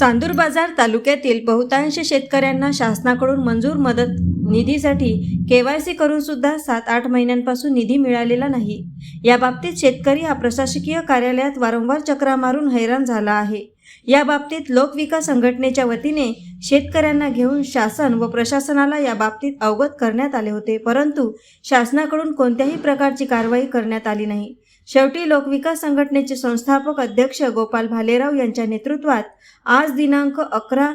चांदूर बाजार तालुक्यातील बहुतांश शेतकऱ्यांना शासनाकडून मंजूर मदत निधीसाठी के वाय करून सुद्धा सात आठ महिन्यांपासून निधी मिळालेला नाही. या बाबतीत शेतकरी हा प्रशासकीय कार्यालयात वारंवार चक्रा मारून हैराण झाला आहे. या बाबतीत लोकविकास संघटनेच्या वतीने शेतकऱ्यांना घेऊन शासन व प्रशासनाला या बाबतीत अवगत करण्यात आले होते. परंतु शासनाकडून कोणत्याही प्रकारची कारवाई करण्यात आली नाही. शेवटी लोकविकास संघटनेचे संस्थापक अध्यक्ष गोपाल भालेराव यांच्या नेतृत्वात आज दिनांक अकरा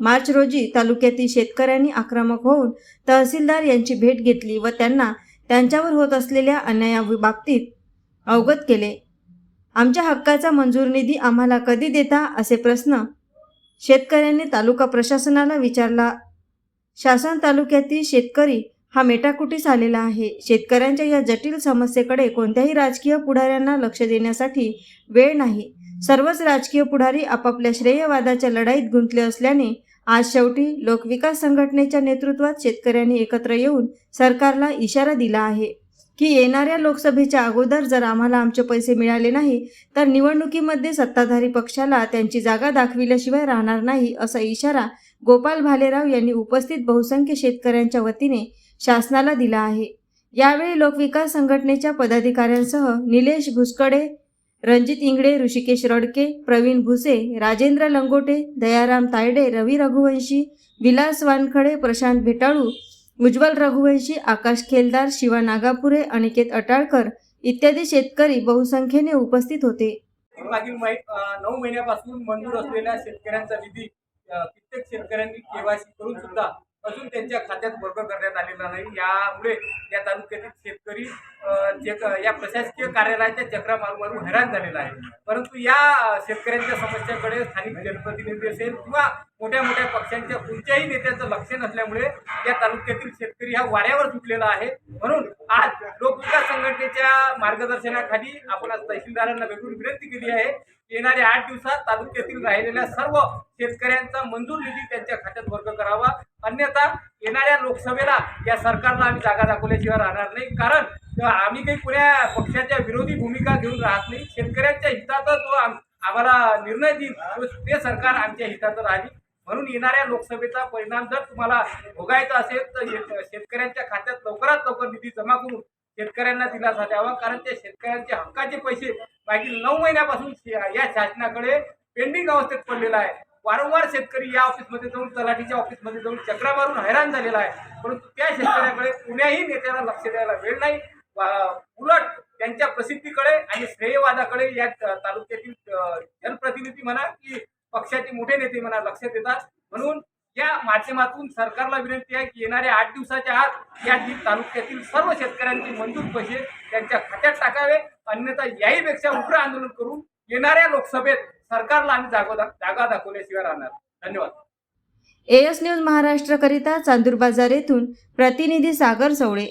मार्च रोजी तालुक्यातील शेतकऱ्यांनी आक्रमक होऊन तहसीलदार यांची भेट घेतली व त्यांना त्यांच्यावर होत असलेल्या अन्यायाबाबतीत अवगत केले. आमच्या हक्काचा मंजूर निधी आम्हाला कधी देता? असे प्रश्न शेतकऱ्यांनी तालुका प्रशासनाला विचारला. शासन तालुक्यातील शेतकरी हा मेटाकुटीस आलेला आहे. शेतकऱ्यांच्या या जटिल समस्येकडे कोणत्याही राजकीय पुढाऱ्यांना लक्ष देण्यासाठी वेळ नाही. सर्वच राजकीय पुढारी आपापल्या श्रेयवादाच्या लढाईत गुंतले असल्याने आज शेवटी लोकविकास संघटनेच्या नेतृत्वात शेतकऱ्यांनी एकत्र येऊन सरकारला इशारा दिला आहे. की येणाऱ्या लोकसभेच्या अगोदर जर आम्हाला आमचे पैसे मिळाले नाही तर निवडणुकीमध्ये सत्ताधारी पक्षाला त्यांची जागा दाखविल्याशिवाय राहणार नाही असा इशारा गोपाल भालेराव यांनी उपस्थित बहुसंख्य शेतकऱ्यांच्या वतीने शासनाला दिला आहे. यावेळी लोकविकास संघटनेच्या पदाधिकाऱ्यांसह निलेश भुसकडे रणजित इंगडे ऋषिकेश रडके प्रवीण भुसे राजेंद्र लंगोटे दयाराम तायडे रवी रघुवंशी विलास वानखडे प्रशांत भेटाळू उज्ज्वल रघुवंशी आकाश खेलदार शिवा नागापुरे अनिकेत अटाळकर इत्यादी शेतकरी बहुसंख्येने उपस्थित होते. मागील नऊ महिन्यापासून मंजूर असलेल्या शेतकऱ्यांचा निधी कित्येक शेतकऱ्यांनी केवायसी करून सुद्धा अजून त्यांच्या खात्यात वर्ग करण्यात आलेला नाही. यामुळे या तालुक्यातील शेतकरी जे क- या प्रशासकीय कार्यालयाच्या चक्रा मारू मारून हैराण झालेला आहे. परंतु या शेतकऱ्यांच्या समस्याकडे स्थानिक जनप्रतिनिधी असेल किंवा मोठ्या मोठ्या पक्षांच्या कोणत्याही नेत्यांचं लक्ष नसल्यामुळे या तालुक्यातील शेतकरी हा वाऱ्यावर सुटलेला आहे. म्हणून आज लोकविकास संघटनेच्या मार्गदर्शनाखाली आपण आज तहसीलदारांना भेटून विनंती केली आहे येणाऱ्या आठ दिवसात तालुक्यातील राहिलेल्या सर्व शेतकऱ्यांचा मंजूर निधी त्यांच्या खात्यात वर्ग करावा. अन्यथा येणाऱ्या लोकसभेला या सरकारला आम्ही जागा दाखवल्याशिवाय राहणार नाही. कारण आम्ही काही कुण्या पक्षाच्या विरोधी भूमिका घेऊन राहत नाही. शेतकऱ्यांच्या हितातच जो आम्हाला निर्णय देईल ते सरकार आमच्या हिताचं राहील. म्हणून येणाऱ्या लोकसभेचा परिणाम जर तुम्हाला भोगायचा असेल तर शेतकऱ्यांच्या खात्यात लवकरात लवकर निधी जमा करून शेतकऱ्यांना दिलासा द्यावा. कारण त्या शेतकऱ्यांचे हक्काचे पैसे मागील नऊ महिन्यापासून या शासनाकडे पेंडिंग अवस्थेत पडलेला आहे. वारंवार शेतकरी या ऑफिसमध्ये जाऊन तलाठीच्या ऑफिसमध्ये जाऊन चक्रा मारून हैराण झालेला आहे. परंतु त्या शेतकऱ्याकडे कुण्याही नेत्याला लक्ष द्यायला वेळ नाही. उलट त्यांच्या प्रसिद्धीकडे आणि श्रेयवादाकडे या तालुक्यातील जनप्रतिनिधी म्हणा की पक्षाचे मोठे नेते म्हणा लक्ष देतात म्हणून या माध्यमातून सरकारला विनंती आहे की येणाऱ्या आठ दिवसाच्या आत या तालुक्यातील सर्व शेतकऱ्यांचे मंजूर पैसे त्यांच्या खात्यात टाकावे. अन्यथा याहीपेक्षा उग्र आंदोलन करून येणाऱ्या लोकसभेत सरकारला आम्ही जागा जागा दाखवल्याशिवाय राहणार. धन्यवाद. एएस न्यूज महाराष्ट्रकरिता चांदूर बाजार येथून प्रतिनिधी सागर सवळे.